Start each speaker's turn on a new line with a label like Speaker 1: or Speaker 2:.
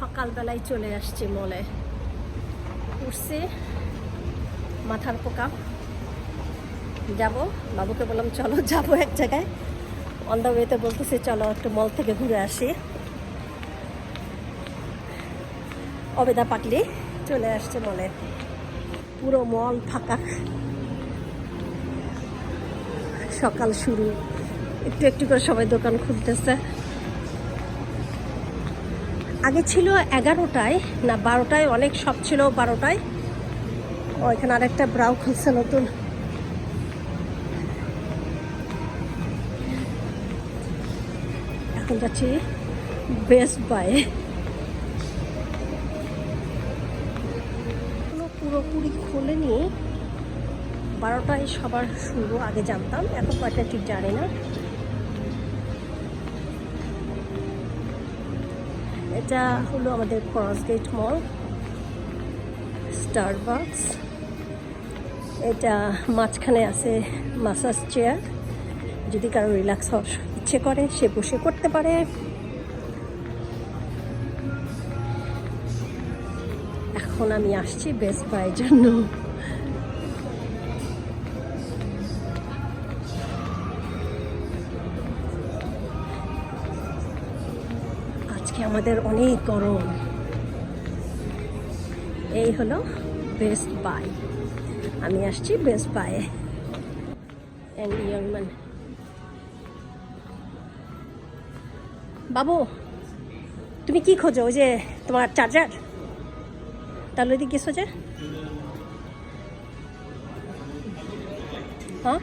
Speaker 1: সকালবেলায় চলে আসছি মলে। উঠছি মাথার পোকা। যাব। বাবুকে বললাম, চলো, যাব এক জায়গায়। অন দ্য ওয়েতে বলতেছি, চলো একটু মল থেকে ঘুরে আসি। অবেদা পাকলি চলে আসছে মলে। পুরো মল ফাঁকা। সকাল শুরু। একটু একটু করে সবাই দোকান খুলতেছে। আগে ছিল এগারোটায়, না বারোটায়, অনেক সব ছিল বারোটায়। এখানে আরেকটা ব্রাউ খুলছে নতুন। এখন যাচ্ছি বেস্ট বাই পুরোপুরি খোলেনি। বারোটায় সবার শুরু, আগে জানতাম। এখন কয়টা ঠিক জানি না। এটা হলো আমাদের ক্রসগেট মল স্টার স্টারবাক্স এটা মাঝখানে আছে মাসাজ চেয়ার যদি কারও রিল্যাক্স হওয়ার ইচ্ছে করে, সে বসে করতে পারে। এখন আমি আসছি বেস্ট বাইয়ের জন্য। আজকে আমাদের অনেক গরম। এই হলো বেস্ট বাই আমি আসছি বেস্ট বাই ইয়াংম্যান বাবু, তুমি কি খোঁজো ওই যে তোমার চার্জার তাহলে ওইদিকে কি খোঁজে। হ্যাঁ?